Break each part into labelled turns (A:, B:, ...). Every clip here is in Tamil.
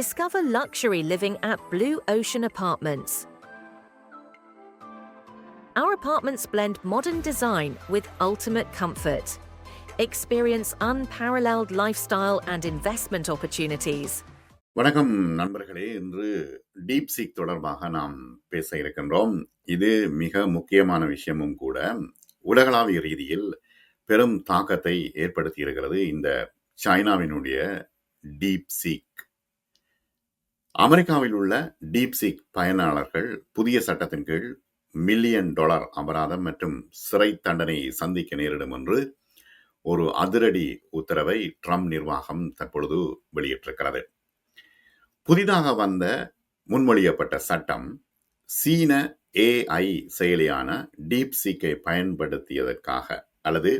A: Discover luxury living at Blue Ocean Apartments. Our apartments blend modern design with ultimate comfort. Experience unparalleled lifestyle and investment opportunities.
B: வணக்கம் நண்பர்களே இன்று டீப் சீக் தொடர்பாக நாம் பேச இருக்கின்றோம் இது மிக முக்கியமான விஷயமும் கூட உலகளாவிய ரீதியில் பெரும் தாக்கத்தை ஏற்படுத்தி இருக்கிறது இந்த சைனாவினுடைய டீப் சீக் அமெரிக்காவில் உள்ள டீப்சிக் பயனாளர்கள் புதிய சட்டத்தின் கீழ் மில்லியன் டாலர் அபராதம் மற்றும் சிறை தண்டனையை சந்திக்க நேரிடும் என்று ஒரு அதிரடி உத்தரவை ட்ரம்ப் நிர்வாகம் தற்பொழுது வெளியிட்டிருக்கிறது. புதிதாக வந்த முன்மொழியப்பட்ட சட்டம் சீன ஏஐ செயலியான டீப்சிக்கை பயன்படுத்தியதற்காக அல்லது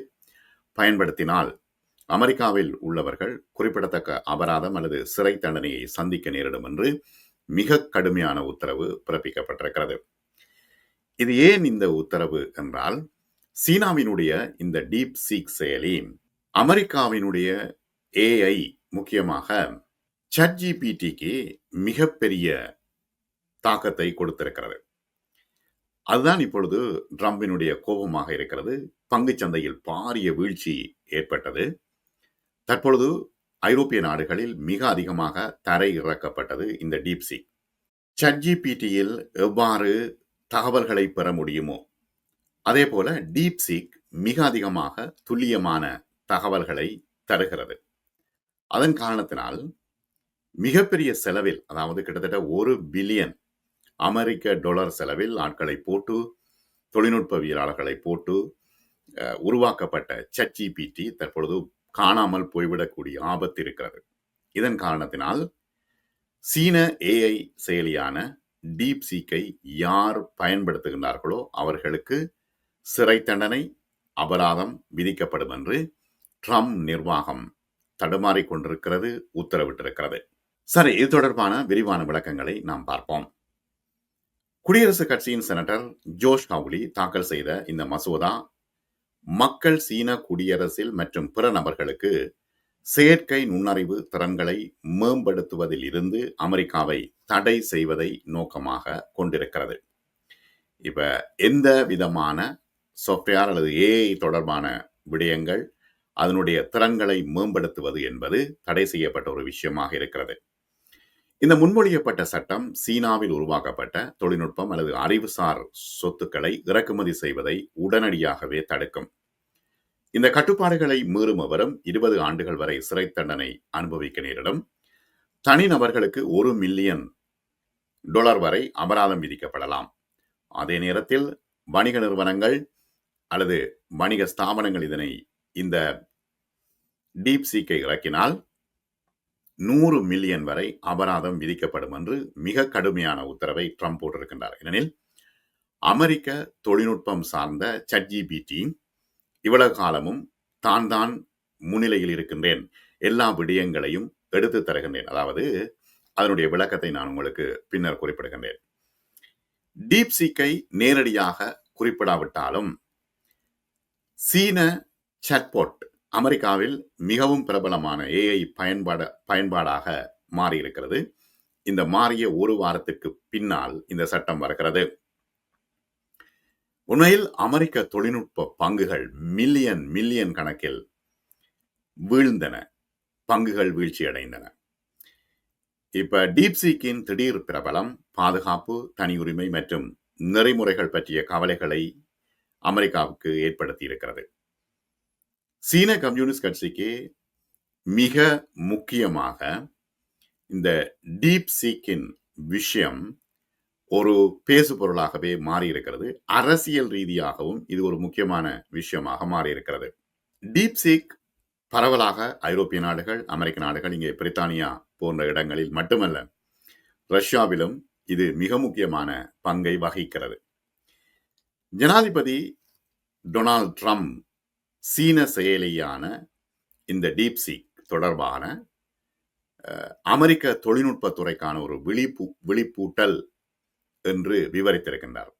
B: பயன்படுத்தினால் அமெரிக்காவில் உள்ளவர்கள் குறிப்பிடத்தக்க அபராதம் அல்லது சிறை தண்டனையை சந்திக்க நேரிடும் என்று மிக கடுமையான உத்தரவு பிறப்பிக்கப்பட்டிருக்கிறது. இது ஏன் இந்த உத்தரவு என்றால் சீனாவினுடைய இந்த டீப் சீக் செயலி அமெரிக்காவினுடைய ஏஐ முக்கியமாக சட்ஜிபிடிக்கு மிகப்பெரிய தாக்கத்தை கொடுத்திருக்கிறது. அதுதான் இப்பொழுது ட்ரம்பினுடைய கோபமாக இருக்கிறது. பங்கு சந்தையில் பாரிய வீழ்ச்சி ஏற்பட்டது. தற்பொழுது ஐரோப்பிய நாடுகளில் மிக அதிகமாக தரை இறக்கப்பட்டது இந்த டீப்சி சட்ஜிபிடியில் எவ்வாறு தகவல்களை பெற முடியுமோ அதே போல டீப்சிக் மிக அதிகமாக துல்லியமான தகவல்களை தருகிறது. அதன் காரணத்தினால் மிகப்பெரிய செலவில் அதாவது கிட்டத்தட்ட ஒரு பில்லியன் அமெரிக்க டாலர் செலவில் ஆட்களை போட்டு தொழில்நுட்பவியலாளர்களை போட்டு உருவாக்கப்பட்ட சட்ஜிபிடி தற்பொழுது காணாமல் போய்விடக்கூடிய ஆபத்து இருக்கிறது. இதன் காரணத்தினால் சீன ஏஐ செயலியான டீப் சீக்கை யார் பயன்படுத்துகின்றார்களோ அவர்களுக்கு சிறை தண்டனை அபராதம் விதிக்கப்படும் என்று ட்ரம்ப் நிர்வாகம் தடுமாறி கொண்டிருக்கிறது உத்தரவிட்டிருக்கிறது. சரி இது தொடர்பான விரிவான விளக்கங்களை நாம் பார்ப்போம். குடியரசுக் கட்சியின் செனட்டர் ஜோஷ் கவுலி தாக்கல் செய்த இந்த மசோதா மக்கள் சீன குடியரசில் மற்றும் பிற நபர்களுக்கு செயற்கை நுண்ணறிவு திறன்களை மேம்படுத்துவதில் இருந்து அமெரிக்காவை தடை செய்வதை நோக்கமாக கொண்டிருக்கிறது. இப்ப எந்த விதமான சாஃப்ட்வேர் அல்லது ஏஐ தொடர்பான விடயங்கள் அதனுடைய திறன்களை மேம்படுத்துவது என்பது தடை செய்யப்பட்ட ஒரு விஷயமாக இருக்கிறது. இந்த முன்மொழியப்பட்ட சட்டம் சீனாவில் உருவாக்கப்பட்ட தொழில்நுட்பம் அல்லது அறிவுசார் சொத்துக்களை இறக்குமதி செய்வதை உடனடியாகவே தடுக்கும். இந்த கட்டுப்பாடுகளை மீறும்பவரும் இருபது ஆண்டுகள் வரை சிறை தண்டனை அனுபவிக்க நேரிடும். தனிநபர்களுக்கு ஒரு மில்லியன் டாலர் வரை அபராதம் விதிக்கப்படலாம். அதே நேரத்தில் வணிக நிறுவனங்கள் அல்லது வணிக ஸ்தாபனங்கள் இதனை இந்த டீப் சீக்கை இறக்கினால் நூறு மில்லியன் வரை அபராதம் விதிக்கப்படும் என்று மிக கடுமையான உத்தரவை ட்ரம்ப் போட்டிருக்கின்றார். ஏனெனில் அமெரிக்க தொழில்நுட்பம் சார்ந்த சட்ஜிபிடி இவ்வளவு காலமும் தான் தான் முன்னிலையில் இருக்கின்றேன். எல்லா விடயங்களையும் எடுத்து தருகின்றேன். அதாவது அதனுடைய விளக்கத்தை நான் உங்களுக்கு பின்னர் குறிப்பிடுகின்றேன். டீப் சீக்கை நேரடியாக குறிப்பிடாவிட்டாலும் சீன சட்போர்ட் அமெரிக்காவில் மிகவும் பிரபலமான ஏஐ பயன்பாட பயன்பாடாக மாறியிருக்கிறது. இந்த மாறிய ஒரு வாரத்திற்கு பின்னால் இந்த சட்டம் வருகிறது. உண்மையில் அமெரிக்க தொழில்நுட்ப பங்குகள் மில்லியன் மில்லியன் கணக்கில் வீழ்ந்தன. பங்குகள் வீழ்ச்சி அடைந்தன இப்ப டீப்சீக்கின் திடீர் பிரபலம் பாதுகாப்பு தனி உரிமை மற்றும் நெறிமுறைகள் பற்றிய கவலைகளை அமெரிக்காவுக்கு ஏற்படுத்தி இருக்கிறது சீன கம்யூனிஸ்ட் கட்சிக்கு மிக முக்கியமாக இந்த டீப் சீக்கின் விஷயம் ஒரு பேசு பொருளாகவே மாறி இருக்கிறது அரசியல் ரீதியாகவும் இது ஒரு முக்கியமான விஷயமாக மாறியிருக்கிறது. டீப் சீக் பரவலாக ஐரோப்பிய நாடுகள் அமெரிக்க நாடுகள் இங்கே பிரித்தானியா போன்ற இடங்களில் மட்டுமல்ல ரஷ்யாவிலும் இது மிக முக்கியமான பங்கை வகிக்கிறது. ஜனாதிபதி டொனால்ட் ட்ரம்ப் சீன செயலியான இந்த டீப் சீக் தொடர்பான அமெரிக்க தொழில்நுட்பத்துறைக்கான ஒரு விழிப்பு விழிப்பூட்டல் என்று விவரித்திருக்கின்றார்.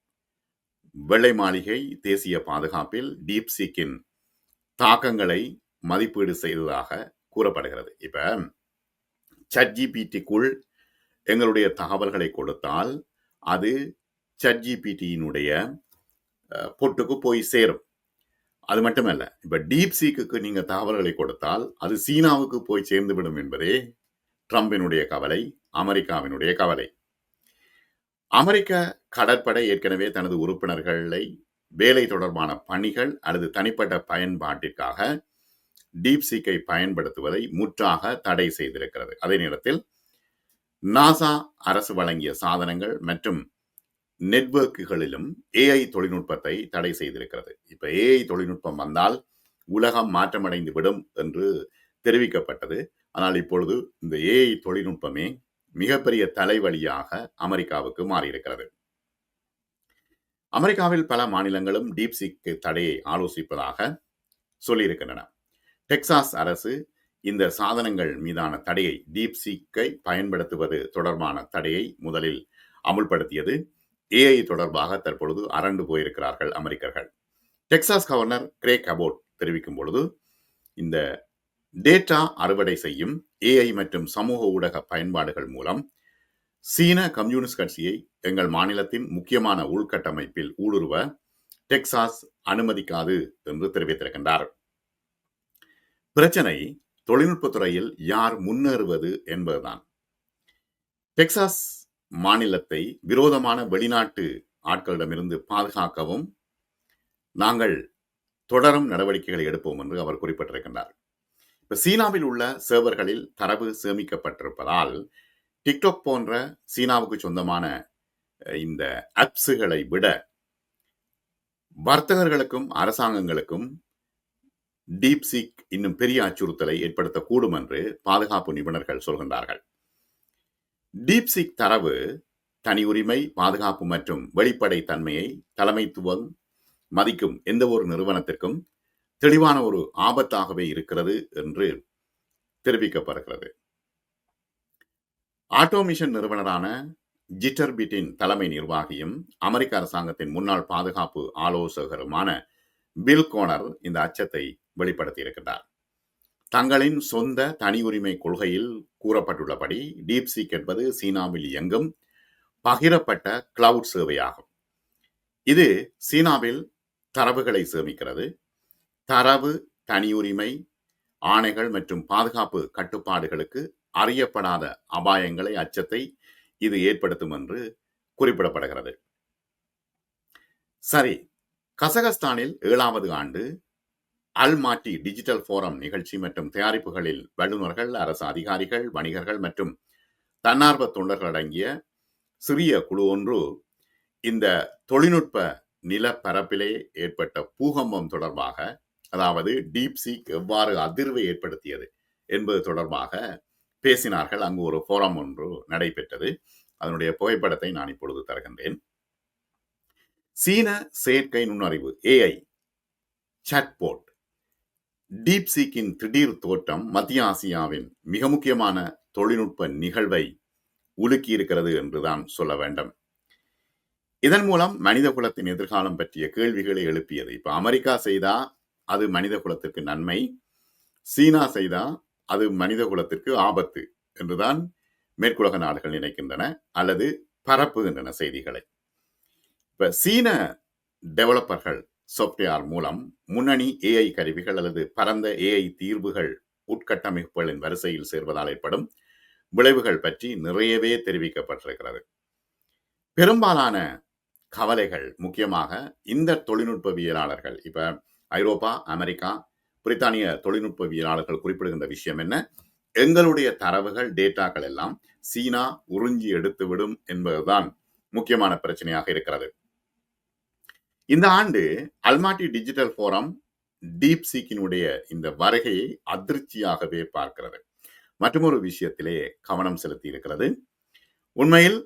B: வெள்ளை மாளிகை தேசிய பாதுகாப்பில் டீப் சீக்கின் தாக்கங்களை மதிப்பீடு செய்ததாக கூறப்படுகிறது. இப்ப சட்ஜிபிடிக்குள் எங்களுடைய தகவல்களை கொடுத்தால் அது சட்ஜிபிடியினுடைய பொட்டுக்கு போய் சேரும். அது மட்டுமல்ல இப்ப டீப் சீக்குக்கு நீங்க தகவல்களை கொடுத்தால் அது சீனாவுக்கு போய் சேர்ந்துவிடும் என்பதே ட்ரம்பினுடைய கவலை அமெரிக்காவினுடைய கவலை. அமெரிக்க கடற்படை ஏற்கனவே தனது உறுப்பினர்களை வேலை தொடர்பான பணிகள் அல்லது தனிப்பட்ட பயன்பாட்டிற்காக டீப் சீக்கை பயன்படுத்துவதை முற்றாக தடை செய்திருக்கிறது. அதே நேரத்தில் நாசா அரசு வழங்கிய சாதனங்கள் மற்றும் நெட்வொர்க்குகளிலும் ஏஐ தொழில்நுட்பத்தை தடை செய்திருக்கிறது. இப்போ ஏஐ தொழில்நுட்பம் வந்தால் உலகம் மாற்றமடைந்து விடும் என்று தெரிவிக்கப்பட்டது. ஆனால் இப்பொழுது இந்த ஏஐ தொழில்நுட்பமே மிகப்பெரிய தலைவலியாக அமெரிக்காவுக்கு மாறியிருக்கிறது. அமெரிக்காவில் பல மாநிலங்களும் டீப்சீக்கு தடையை ஆலோசிப்பதாக சொல்லியிருக்கின்றன. டெக்சாஸ் அரசு இந்த சாதனங்கள் மீதான தடையை டீப்சிக்கை பயன்படுத்துவது தொடர்பான தடையை முதலில் அமுல்படுத்தியது. ஏஐ தொடர்பாக தற்பொழுது அரண்டு போயிருக்கிறார்கள் அமெரிக்கர்கள். டெக்சாஸ் கவர்னர் கிரேக் அபோட் தெரிவிக்கும் பொழுது இந்த டேட்டா அறுவடை செய்யும் ஏஐ மற்றும் சமூக ஊடக பயன்பாடுகள் மூலம் சீன கம்யூனிஸ்ட் கட்சியை எங்கள் மாநிலத்தின் முக்கியமான உள்கட்டமைப்பில் ஊடுருவ டெக்சாஸ் அனுமதிக்காது என்று தெரிவித்திருக்கின்றார். பிரச்சனை தொழில்நுட்பத் துறையில் யார் முன்னேறுவது என்பதுதான். டெக்சாஸ் மாநிலத்தை விரோதமான வெளிநாட்டு ஆட்களிடமிருந்து பாதுகாக்கவும் நாங்கள் தொடரும் நடவடிக்கைகளை எடுப்போம் என்று அவர் குறிப்பிட்டிருக்கின்றார். இப்போ சீனாவில் உள்ள சர்வர்களில் தரவு சேமிக்கப்பட்டிருப்பதால் டிக்டாக் போன்ற சீனாவுக்கு சொந்தமான இந்த ஆப்ஸுகளை விட வர்த்தகர்களுக்கும் அரசாங்கங்களுக்கும் டீப்சீக் இன்னும் பெரிய அச்சுறுத்தலை ஏற்படுத்தக்கூடும் என்று பாதுகாப்பு நிபுணர்கள் சொல்கின்றார்கள். டீப்சிக் தரவு தனி உரிமை பாதுகாப்பு மற்றும் வெளிப்படை தன்மையை தலைமைத்துவம் மதிக்கும் எந்த ஒரு நிறுவனத்திற்கும் தெளிவான ஒரு ஆபத்தாகவே இருக்கிறது என்று தெரிவிக்கப்படுகிறது. ஆட்டோமிஷன் நிறுவனரான ஜிட்டர்பிட்டின் தலைமை நிர்வாகியும் அமெரிக்க அரசாங்கத்தின் முன்னாள் பாதுகாப்பு ஆலோசகருமான பில் கோனர் இந்த அச்சத்தை வெளிப்படுத்தியிருக்கிறார் தங்களின் சொந்த தனி உரிமை கொள்கையில் கூறப்பட்டுள்ளபடி டீப்சீக் என்பது சீனாவில் இயங்கும் பகிரப்பட்ட கிளவுட் சேவையாகும். இது சீனாவில் தரவுகளை சேமிக்கிறது. தரவு தனியுரிமை ஆணைகள் மற்றும் பாதுகாப்பு கட்டுப்பாடுகளுக்கு அறியப்படாத அபாயங்களை அச்சத்தை இது ஏற்படுத்தும் என்று குறிப்பிடப்படுகிறது. சரி கசகஸ்தானில் ஏழாவது ஆண்டு அல்மாட்டி டிஜிட்டல் ஃபோரம் நிகழ்ச்சி மற்றும் தயாரிப்புகளில் வல்லுநர்கள் அரசு அதிகாரிகள் வணிகர்கள் மற்றும் தன்னார்வ தொண்டர்கள் அடங்கிய சிறிய குழு ஒன்று இந்த தொழில்நுட்ப நிலப்பரப்பிலே ஏற்பட்ட பூகம்பம் தொடர்பாக அதாவது டீப்சீக் எவ்வாறு அதிர்வை ஏற்படுத்தியது என்பது தொடர்பாக பேசினார்கள். அங்கு ஒரு ஃபோரம் ஒன்று நடைபெற்றது. அதனுடைய புகைப்படத்தை நான் இப்பொழுது தருகின்றேன். சீன செயற்கை நுண்ணறிவு ஏஐ சாட்போட் டீப்சீக்கின் திடீர் தோற்றம் மத்திய ஆசியாவின் மிக முக்கியமான தொழில்நுட்ப நிகழ்வை உலுக்கி இருக்கிறது என்றுதான் சொல்ல வேண்டும். இதன் மூலம் மனித குலத்தின் எதிர்காலம் பற்றிய கேள்விகளை எழுப்பியது இப்ப அமெரிக்கா செய்தா அது மனித குலத்திற்கு நன்மை. சீனா செய்தா அது மனித குலத்திற்கு ஆபத்து என்றுதான் மேற்குலக நாடுகள் நினைக்கின்றன அல்லது பரப்புகின்றன செய்திகளை. இப்ப சீன டெவலப்பர்கள் சாஃப்ட்வேர் மூலம் முன்னணி ஏஐ கருவிகள் அல்லது பரந்த ஏஐ தீர்வுகள் உட்கட்டமைப்புகளின் வரிசையில் சேர்வதால் ஏற்படும் விளைவுகள் பற்றி நிறையவே தெரிவிக்கப்பட்டிருக்கிறது. பெரும்பாலான கவலைகள் முக்கியமாக இந்த தொழில்நுட்பவியலாளர்கள் இப்போ ஐரோப்பா அமெரிக்கா பிரித்தானிய தொழில்நுட்பவியலாளர்கள் குறிப்பிடுகின்ற விஷயம் என்ன? எங்களுடைய தரவுகள் டேட்டாக்கள் எல்லாம் சீனா உறிஞ்சி எடுத்துவிடும் என்பதுதான் முக்கியமான பிரச்சனையாக இருக்கிறது. இந்த ஆண்டு அல்மாட்டி டிஜிட்டல் ஃபோரம் டீப் சீக்கினுடைய இந்த வருகையை அதிர்ச்சியாகவே பார்க்கிறது. மற்றொரு விஷயத்திலே கவனம் செலுத்தி இருக்கிறது உண்மையில்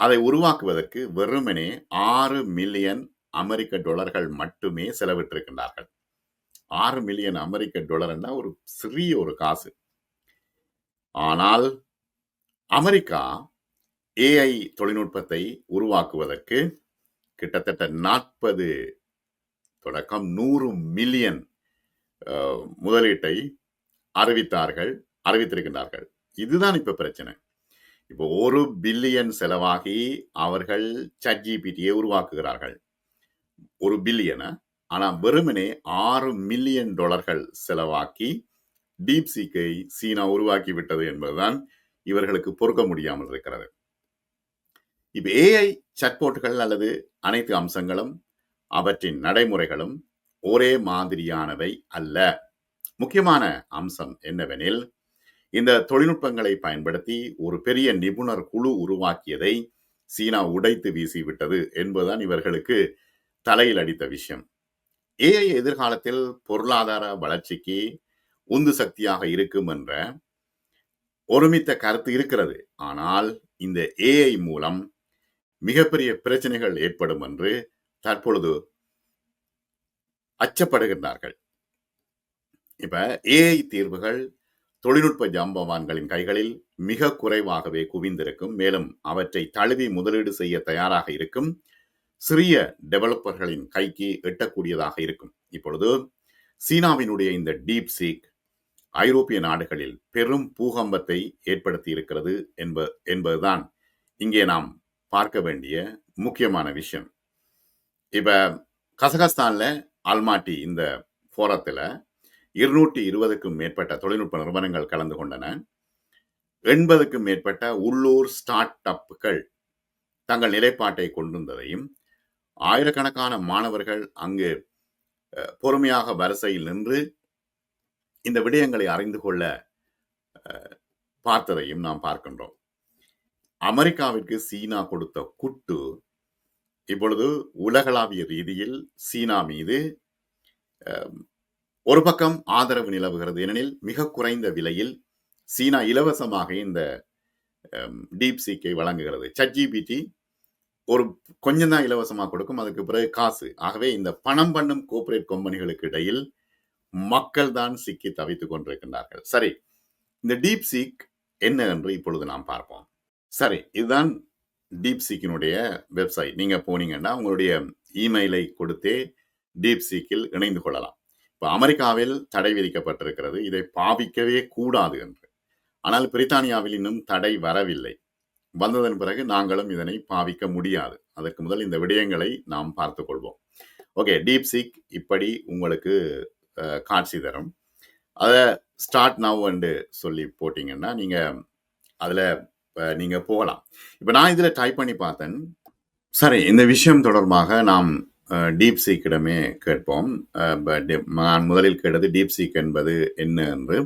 B: அதை உருவாக்குவதற்கு வெறுமனே ஆறு மில்லியன் அமெரிக்க டாலர்கள் மட்டுமே செலவிட்டிருக்கின்றார்கள். ஆறு மில்லியன் அமெரிக்க டாலர்னா ஒரு சிறிய ஒரு காசு. ஆனால் அமெரிக்கா ஏஐ தொழில்நுட்பத்தை உருவாக்குவதற்கு கிட்டத்தட்ட நாற்பது தொடக்கம் நூறு மில்லியன் முதலீட்டை அறிவித்தார்கள் அறிவித்திருக்கின்றார்கள் இதுதான் இப்போ பிரச்சனை. இப்போ ஒரு பில்லியன் செலவாகி அவர்கள் சட்ஜிபிடியை உருவாக்குகிறார்கள். ஒரு பில்லியன ஆனால் வெறுமனே ஆறு மில்லியன் டாலர்கள் செலவாக்கி DeepSeekஐ சீனா உருவாக்கி விட்டது என்பதுதான் இவர்களுக்கு பொறுக்க முடியாமல் இருக்கிறது. இப்போ ஏஐ சாட்போட்டுகள் அல்லது அனைத்து அம்சங்களும் அவற்றின் நடைமுறைகளும் ஒரே மாதிரியானவை அல்ல. முக்கியமான அம்சம் என்னவெனில் இந்த தொழில்நுட்பங்களை பயன்படுத்தி ஒரு பெரிய நிபுணர் குழு உருவாக்கியதை சீனா உடைத்து வீசிவிட்டது என்பதுதான் இவர்களுக்கு தலையில் அடித்த விஷயம். ஏஐ எதிர்காலத்தில் பொருளாதார வளர்ச்சிக்கு உந்து சக்தியாக இருக்கும் என்ற ஒருமித்த கருத்து இருக்கிறது. ஆனால் இந்த ஏஐ மூலம் மிகப்பெரிய பிரச்சனைகள் ஏற்படும் என்று தற்பொழுது அச்சப்படுகின்றார்கள். இப்ப ஏஐ தீர்வுகள் தொழில்நுட்ப ஜாம்பவான்களின் கைகளில் மிக குறைவாகவே குவிந்திருக்கும். மேலும் அவற்றை தழுவி முதலீடு செய்ய தயாராக இருக்கும் சிறிய டெவலப்பர்களின் கைக்கு எட்டக்கூடியதாக இருக்கும். இப்பொழுது சீனாவினுடைய இந்த டீப் சீக் ஐரோப்பிய நாடுகளில் பெரும் பூகம்பத்தை ஏற்படுத்தி இருக்கிறது என்ப என்பதுதான் இங்கே நாம் பார்க்க வேண்டிய முக்கியமான விஷயம். இப்போ கசகஸ்தானில் அல்மாட்டி இந்த போரத்தில் இருநூற்றி இருபதுக்கும் மேற்பட்ட தொழில்நுட்ப நிறுவனங்கள் கலந்து கொண்டன. 80க்கும் மேற்பட்ட உள்ளூர் ஸ்டார்ட் அப்புகள் தங்கள் நிலைப்பாட்டை கொண்டிருந்ததையும், ஆயிரக்கணக்கான மாணவர்கள் அங்கு பொறுமையாக வரிசையில் நின்று இந்த விடயங்களை அறிந்து கொள்ள பார்த்ததையும் நாம் பார்க்கின்றோம். அமெரிக்காவிற்கு சீனா கொடுத்த குட்டு இப்பொழுது உலகளாவிய ரீதியில் சீனா மீது ஒரு பக்கம் ஆதரவு நிலவுகிறது. ஏனெனில் மிக குறைந்த விலையில் சீனா இலவசமாக இந்த டீப் சீக்கை வழங்குகிறது. சட்ஜிபிடி ஒரு கொஞ்சம் தான் இலவசமாக கொடுக்கும். அதுக்கு பிறகு காசு. ஆகவே இந்த பணம் பண்ணும் கோர்ப்பரேட் கம்பெனிகளுக்கு இடையில் மக்கள் தான் சிக்கி தவித்துக் கொண்டிருக்கின்றார்கள். சரி, இந்த டீப் சீக் என்ன என்று இப்பொழுது நாம் பார்ப்போம். சரி, இதுதான் டீப் சீக்கினுடைய வெப்சைட். நீங்கள் போனீங்கன்னா உங்களுடைய இமெயிலை கொடுத்தே டீப் சீக்கில் இணைந்து கொள்ளலாம். இப்போ அமெரிக்காவில் தடை விதிக்கப்பட்டிருக்கிறது. இதை பாவிக்கவே கூடாது என்று. ஆனால் பிரித்தானியாவில் இன்னும் தடை வரவில்லை. வந்ததன் பிறகு நாங்களும் இதனை பாவிக்க முடியாது. அதற்கு முதல் இந்த விடயங்களை நாம் பார்த்து கொள்வோம். ஓகே, சீக் இப்படி உங்களுக்கு காட்சி தரும். அதை ஸ்டார்ட் நவ் என்று சொல்லி போட்டிங்கன்னா நீங்கள் அதில் இப்போ நீங்கள் போகலாம். இப்போ நான் இதில் டைப் பண்ணி பார்த்தேன். சரி, இந்த விஷயம் தொடர்பாக நாம் டீப் சீக்கிடமே கேட்போம். நான் முதலில் கேட்டது டீப் சீக் என்பது என்ன என்று.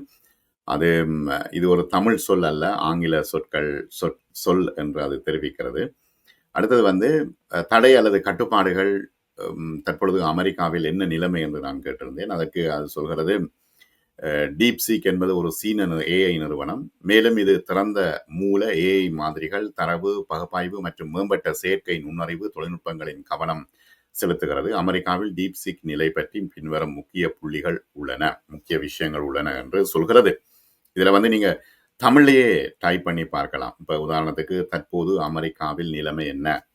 B: அது இது ஒரு தமிழ் சொல் அல்ல. ஆங்கில சொற்கள் சொற் சொல் என்று அது தெரிவிக்கிறது. அடுத்தது வந்து தடை அல்லது கட்டுப்பாடுகள் தற்பொழுது அமெரிக்காவில் என்ன நிலைமை என்று நான் கேட்டிருந்தேன். அதற்கு அது சொல்கிறது, டீப் சீக் என்பது ஒரு சீன ஏஐ நிறுவனம். மேலும் இது திறந்த மூல ஏஐ மாதிரிகள், தரவு பகுப்பாய்வு மற்றும் மேம்பட்ட செயற்கை நுண்ணறிவு தொழில்நுட்பங்களின் கவனம் செலுத்துகிறது. அமெரிக்காவில் டீப் சீக் நிலை பற்றி பின்வரும் முக்கிய புள்ளிகள் உள்ளன. முக்கிய விஷயங்கள் உள்ளன என்று சொல்கிறது. இதில் வந்து நீங்கள் தமிழ்லயே டைப் பண்ணி பார்க்கலாம். இப்போ உதாரணத்துக்கு தற்போது அமெரிக்காவில் நிலைமை என்ன?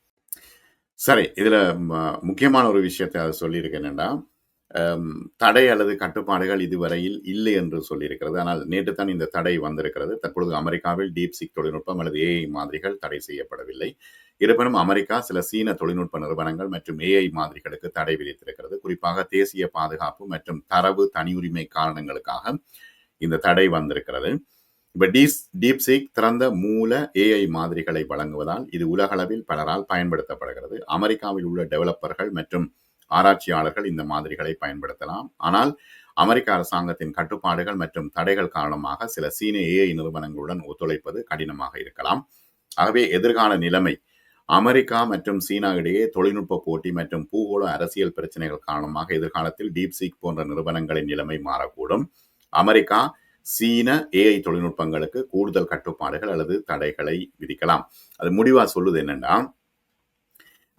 B: சரி, இதில் ம முக்கியமான ஒரு விஷயத்தை அதை சொல்லியிருக்கேன் என்னென்னா தடை அல்லது கட்டுப்பாடுகள் இதுவரையில் இல்லை என்று சொல்லியிருக்கிறது. ஆனால் நேற்று தான் இந்த தடை வந்திருக்கிறது. தற்பொழுது அமெரிக்காவில் டீப் சிக் தொழில்நுட்பம் அல்லது ஏஐ மாதிரிகள் தடை செய்யப்படவில்லை. இருப்பினும் அமெரிக்கா சில சீன தொழில்நுட்ப நிறுவனங்கள் மற்றும் ஏஐ மாதிரிகளுக்கு தடை விதித்திருக்கிறது. குறிப்பாக தேசிய பாதுகாப்பு மற்றும் தரவு தனியுரிமை காரணங்களுக்காக இந்த தடை வந்திருக்கிறது. இப்போ டீஸ் DeepSeek திறந்த மூல ஏஐ மாதிரிகளை வழங்குவதால் இது உலகளவில் பலரால் பயன்படுத்தப்படுகிறது. அமெரிக்காவில் உள்ள டெவலப்பர்கள் மற்றும் ஆராய்ச்சியாளர்கள் இந்த மாதிரிகளை பயன்படுத்தலாம். ஆனால் அமெரிக்க அரசாங்கத்தின் கட்டுப்பாடுகள் மற்றும் தடைகள் காரணமாக சில சீன ஏஐ நிறுவனங்களுடன் ஒத்துழைப்பது கடினமாக இருக்கலாம். ஆகவே எதிர்கால நிலைமை அமெரிக்கா மற்றும் சீனா இடையே தொழில்நுட்ப போட்டி மற்றும் பூகோள அரசியல் பிரச்சனைகள் காரணமாக எதிர்காலத்தில் டீப்சீக் போன்ற நிறுவனங்களின் நிலைமை மாறக்கூடும். அமெரிக்கா சீன ஏஐ தொழில்நுட்பங்களுக்கு கூடுதல் கட்டுப்பாடுகள் அல்லது தடைகளை விதிக்கலாம். அது முடிவா சொல்லுது என்னன்னா,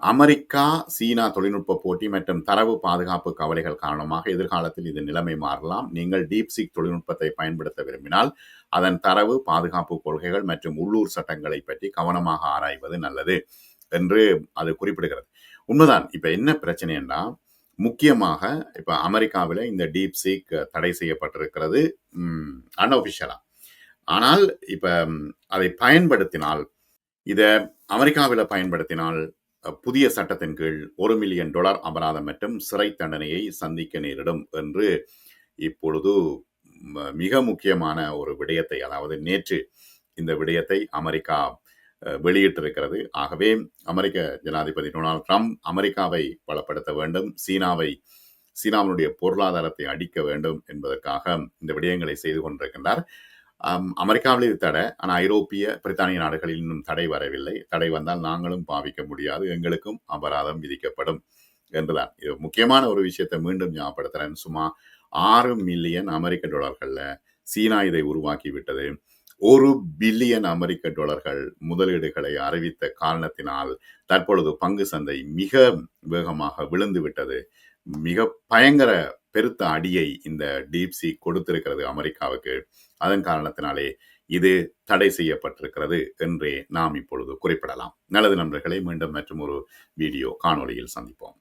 B: அமெரிக்கா, சீனா தொழில்நுட்ப போட்டி மற்றும் தரவு பாதுகாப்பு கவலைகள் காரணமாக எதிர்காலத்தில் இது நிலைமை மாறலாம். நீங்கள் டீப்சிக் தொழில்நுட்பத்தை பயன்படுத்த விரும்பினால், அதன் தரவு பாதுகாப்பு கொள்கைகள் மற்றும் உள்ளூர் சட்டங்களைப் பற்றி கவனமாக ஆராய்வது நல்லது என்று அது குறிப்பிடுகிறது. உண்மைதான். இப்போ என்ன பிரச்சனைன்னா, முக்கியமாக இப்போ அமெரிக்காவில் இந்த DeepSeek தடை செய்யப்பட்டிருக்கிறது. அன்அஃபிஷியலாக ஆனால் இப்போ அதை பயன்படுத்தினால் இதை அமெரிக்காவில் பயன்படுத்தினால் புதிய சட்டத்தின் கீழ் ஒரு மில்லியன் டாலர் அபராதம் மற்றும் சிறை தண்டனையை சந்திக்க நேரிடும் என்று இப்பொழுது ம- மிக முக்கியமான ஒரு விடயத்தை அதாவது நேற்று இந்த விடயத்தை அமெரிக்கா வெளியிட்டிருக்கிறது. ஆகவே அமெரிக்க ஜனாதிபதி டொனால்ட் ட்ரம்ப் அமெரிக்காவை பலப்படுத்த வேண்டும் சீனாவை சீனாவினுடைய பொருளாதாரத்தை அடிக்க வேண்டும் என்பதற்காக இந்த விடயங்களை செய்து கொண்டிருக்கின்றார். அமெரிக்காவில் இது தடை. ஆனால் ஐரோப்பிய பிரித்தானிய நாடுகளில் இன்னும் தடை வரவில்லை. தடை வந்தால் நாங்களும் பாவிக்க முடியாது. எங்களுக்கும் அபராதம் விதிக்கப்படும் என்றுதான். இது முக்கியமான ஒரு விஷயத்தை மீண்டும் ஞாபகப்படுத்துறேன். சும்மா ஆறு மில்லியன் அமெரிக்க டாலர்களில் சீனா இதை உருவாக்கி விட்டது ஒரு பில்லியன் அமெரிக்க டாலர்கள் முதலீடுகளை அறிவித்த காரணத்தினால் தற்பொழுது பங்கு சந்தை மிக வேகமாக விழுந்து விட்டது மிக பயங்கர பெருத்த அடியை இந்த டீப்சி கொடுத்திருக்கிறது அமெரிக்காவுக்கு. அதன் காரணத்தினாலே இது தடை செய்யப்பட்டிருக்கிறது என்றே நாம் இப்பொழுது குறிப்பிடலாம். நல்லது நண்பர்களை மீண்டும் மற்றும் ஒரு வீடியோ காணொளியில் சந்திப்போம்.